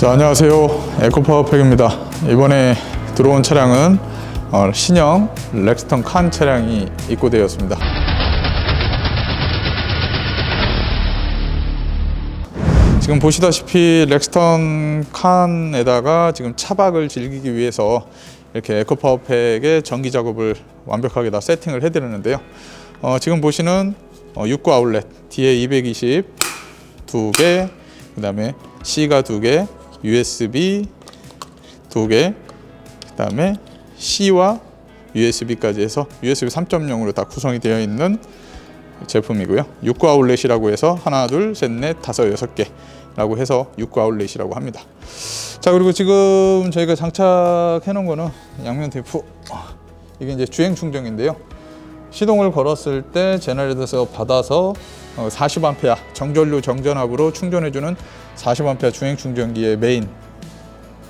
자, 안녕하세요. 에코파워팩입니다. 이번에 들어온 차량은 어, 신형 렉스턴 칸 차량이 입고되었습니다. 지금 보시다시피 렉스턴 칸에다가 지금 차박을 즐기기 위해서 이렇게 에코파워팩의 전기 작업을 완벽하게 다 세팅을 해드렸는데요. 어, 지금 보시는 어, 6구 아울렛 뒤에 220두 개, 그 다음에 C가 두 개, USB 두 개, 그 다음에 C와 USB까지 해서 USB 3.0으로 다 구성이 되어 있는 제품이고요. 6구 아울렛이라고 해서 하나, 둘, 셋, 넷, 다섯, 여섯 개라고 해서 6구 아울렛이라고 합니다. 자 그리고 지금 저희가 장착해 놓은 거는 양면 테이프 이게 이제 주행 충전기인데요. 시동을 걸었을 때 제너레이터에서 받아서 40A 정전류 정전압으로 충전해주는 40A 주행 충전기의 메인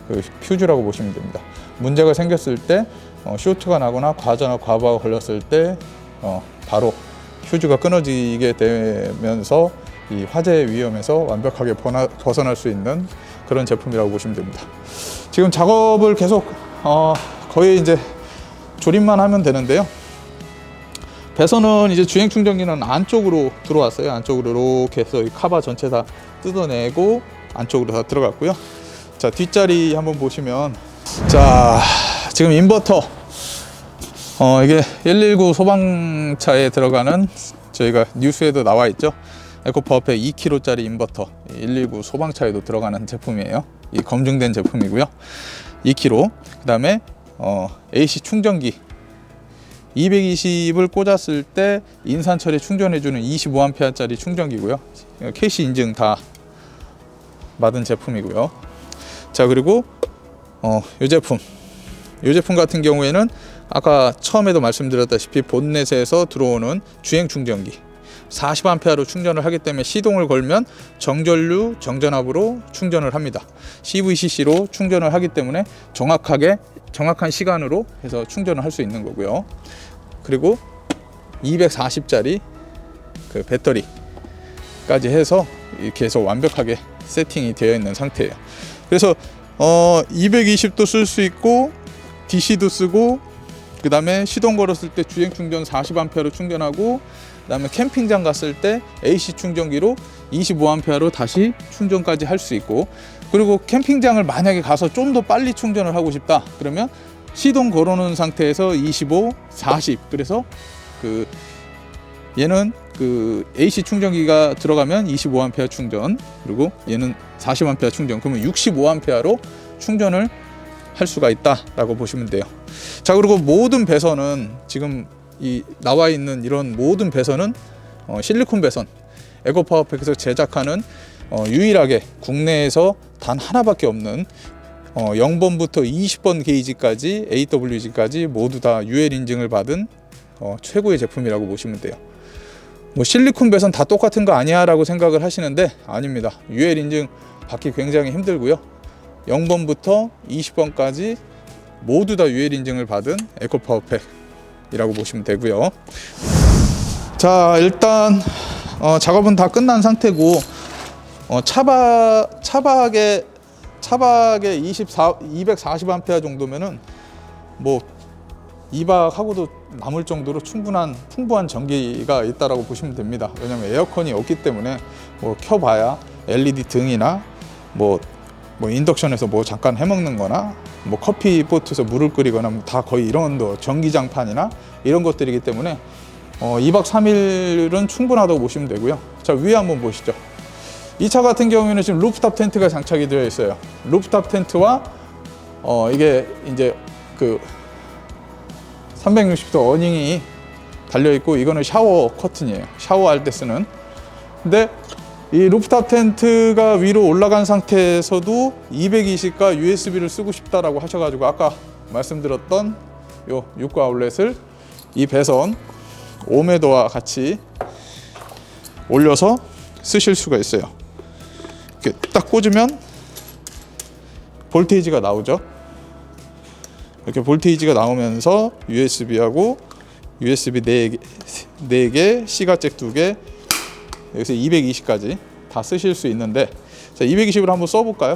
그 퓨즈라고 보시면 됩니다. 문제가 생겼을 때 어, 쇼트가 나거나 과전화 과부하가 걸렸을 때 어, 바로 휴즈가 끊어지게 되면서 이 화재 위험에서 완벽하게 벗어날 수 있는 그런 제품이라고 보시면 됩니다. 지금 작업을 계속 어, 거의 이제 조립만 하면 되는데요. 배선은 이제 주행 충전기는 안쪽으로 들어왔어요. 안쪽으로 이렇게 해서 이 카바 전체 다 뜯어내고 안쪽으로 다 들어갔고요. 자 뒷자리 한번 보시면 자 지금 인버터 어 이게 119 소방차에 들어가는 저희가 뉴스에도 나와 있죠. 에코파워팩 2kg짜리 인버터 119 소방차에도 들어가는 제품이에요. 이 검증된 제품이고요. 2kg. 그다음에 어 AC 충전기 220을 꽂았을 때 인산철에 충전해주는 25A짜리 충전기고요. 캐시 인증 다 받은 제품이고요. 자 그리고 어, 이 제품, 이 제품 같은 경우에는 아까 처음에도 말씀드렸다시피 본넷에서 들어오는 주행 충전기 40A로 충전을 하기 때문에 시동을 걸면 정전류 정전압으로 충전을 합니다. CVCC로 충전을 하기 때문에 정확하게 정확한 시간으로 해서 충전을 할 수 있는 거고요. 그리고 240짜리 그 배터리까지 해서 이렇게 해서 완벽하게 세팅이 되어 있는 상태예요. 그래서 어 220도 쓸 수 있고 DC도 쓰고 그 다음에 시동 걸었을 때 주행 충전 40A로 충전하고 그 다음에 캠핑장 갔을 때 AC 충전기로 25A로 다시 충전까지 할 수 있고 그리고 캠핑장을 만약에 가서 좀 더 빨리 충전을 하고 싶다 그러면 시동 걸어놓은 상태에서 25, 40 그래서 그 얘는 그 AC 충전기가 들어가면 25A 충전 그리고 얘는 40A 충전. 그러면 65A로 충전을 할 수가 있다라고 보시면 돼요. 자 그리고 모든 배선은 지금 이 나와 있는 이런 모든 배선은 어, 실리콘 배선 에코파워팩에서 제작하는 어, 유일하게 국내에서 단 하나밖에 없는 어, 0번부터 20번 게이지까지 AWG까지 모두 다 UL 인증을 받은 어, 최고의 제품이라고 보시면 돼요. 뭐 실리콘 배선 다 똑같은 거 아니야 라고 생각을 하시는데 아닙니다. UL 인증 받기 굉장히 힘들고요. 0번부터 20번까지 모두 다 UL 인증을 받은 에코파워팩이라고 보시면 되고요. 자 일단 어, 작업은 다 끝난 상태고 어, 차박 차박에 차박에 24 240A 정도면은 뭐 2박 하고도 남을 정도로 충분한 풍부한 전기가 있다라고 보시면 됩니다. 왜냐하면 에어컨이 없기 때문에 뭐 켜봐야 LED 등이나 뭐, 뭐 인덕션에서 뭐 잠깐 해먹는 거나 뭐 커피 포트에서 물을 끓이거나 뭐 다 거의 이런 거 전기장판이나 이런 것들이기 때문에 어, 2박 3일은 충분하다고 보시면 되고요. 자, 위에 한번 보시죠. 이 차 같은 경우에는 지금 루프탑 텐트가 장착이 되어 있어요. 루프탑 텐트와 어, 이게 이제 그 360도 어닝이 달려 있고 이거는 샤워 커튼이에요. 샤워할 때 쓰는. 근데 이 루프탑 텐트가 위로 올라간 상태에서도 220과 USB를 쓰고 싶다라고 하셔가지고 아까 말씀드렸던 요 6구 아울렛을 이 배선 5m와 같이 올려서 쓰실 수가 있어요. 이렇게 딱 꽂으면 볼테이지가 나오죠. 이렇게 볼테이지가 나오면서 USB하고 USB 4개, 4개, C가 잭 2개, 여기서 220까지 다 쓰실 수 있는데 자, 220을 한번 써볼까요?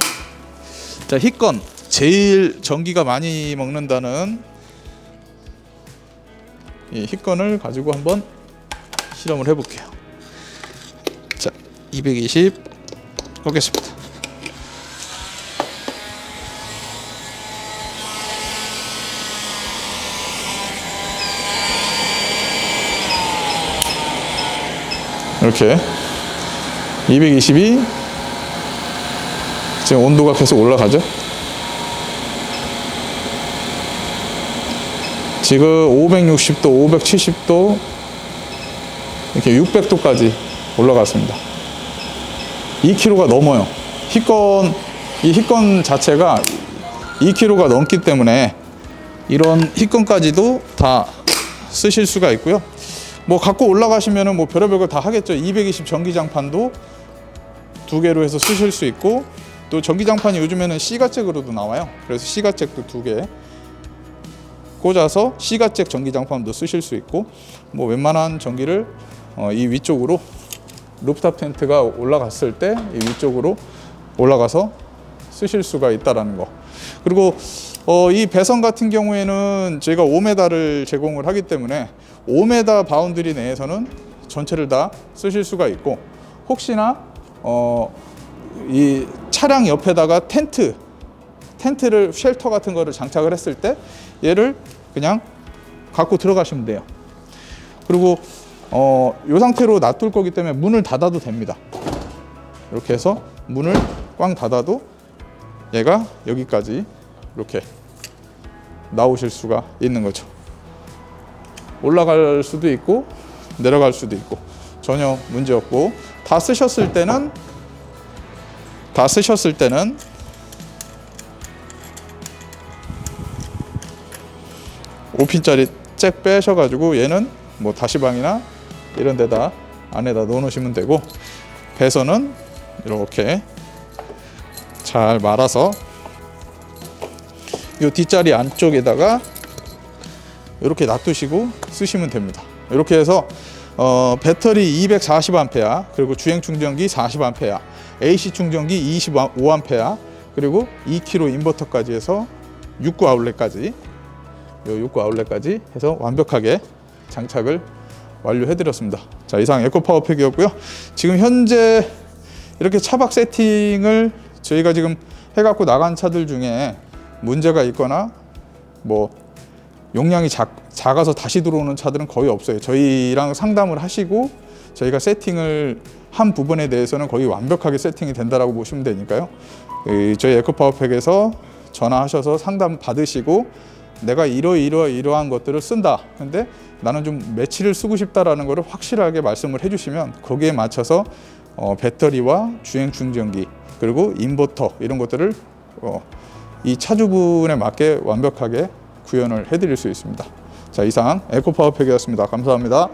자 히건 제일 전기가 많이 먹는다는 이 히건을 가지고 한번 실험을 해볼게요. 자, 220 보겠습니다. 이렇게 222 지금 온도가 계속 올라가죠. 지금 560도, 570도 이렇게 600도까지 올라갔습니다. 2kg가 넘어요. 히건 이 히건 자체가 2kg가 넘기 때문에 이런 히건까지도 다 쓰실 수가 있고요. 뭐 갖고 올라가시면은 뭐 별의별 거다 하겠죠. 220 전기장판도 두 개로 해서 쓰실 수 있고 또 전기장판이 요즘에는 C가잭으로도 나와요. 그래서 C가잭도 두 개 꽂아서 C가잭 전기장판도 쓰실 수 있고 뭐 웬만한 전기를 어, 이 위쪽으로 루프탑 텐트가 올라갔을 때 이 위쪽으로 올라가서 쓰실 수가 있다라는 거. 그리고 어, 이 배선 같은 경우에는 저희가 5m를 제공을 하기 때문에 5m 바운드리 내에서는 전체를 다 쓰실 수가 있고 혹시나 어, 이 차량 옆에다가 텐트 텐트를 쉘터 같은 거를 장착을 했을 때 얘를 그냥 갖고 들어가시면 돼요. 그리고 어, 이 상태로 놔둘 거기 때문에 문을 닫아도 됩니다. 이렇게 해서 문을 꽝 닫아도 얘가 여기까지 이렇게 나오실 수가 있는 거죠. 올라갈 수도 있고 내려갈 수도 있고 전혀 문제 없고 다 쓰셨을 때는 다 쓰셨을 때는 오핀짜리잭 빼셔가지고 얘는 뭐 다시방이나 이런 데다 안에다 넣어 놓으시면 되고 배선은 이렇게 잘 말아서 이 뒷자리 안쪽에다가 이렇게 놔두시고 쓰시면 됩니다. 이렇게 해서 어, 배터리 240A 그리고 주행 충전기 40A AC 충전기 25A 그리고 2kg 인버터까지 해서 6구 아울렛까지 요 6구 아울렛까지 해서 완벽하게 장착을 완료해 드렸습니다. 자, 이상 에코 파워팩이었고요. 지금 현재 이렇게 차박 세팅을 저희가 지금 해 갖고 나간 차들 중에 문제가 있거나 뭐 용량이 작, 작아서 다시 들어오는 차들은 거의 없어요. 저희랑 상담을 하시고 저희가 세팅을 한 부분에 대해서는 거의 완벽하게 세팅이 된다라고 보시면 되니까요. 이 저희 에코파워팩에서 전화하셔서 상담 받으시고 내가 이러 이러 이러한 것들을 쓴다. 근데 나는 좀 며칠을 쓰고 싶다라는 것을 확실하게 말씀을 해주시면 거기에 맞춰서 어, 배터리와 주행 충전기 그리고 인버터 이런 것들을 어, 이 차주분에 맞게 완벽하게 구현을 해드릴 수 있습니다. 자 이상 에코파워팩이었습니다. 감사합니다.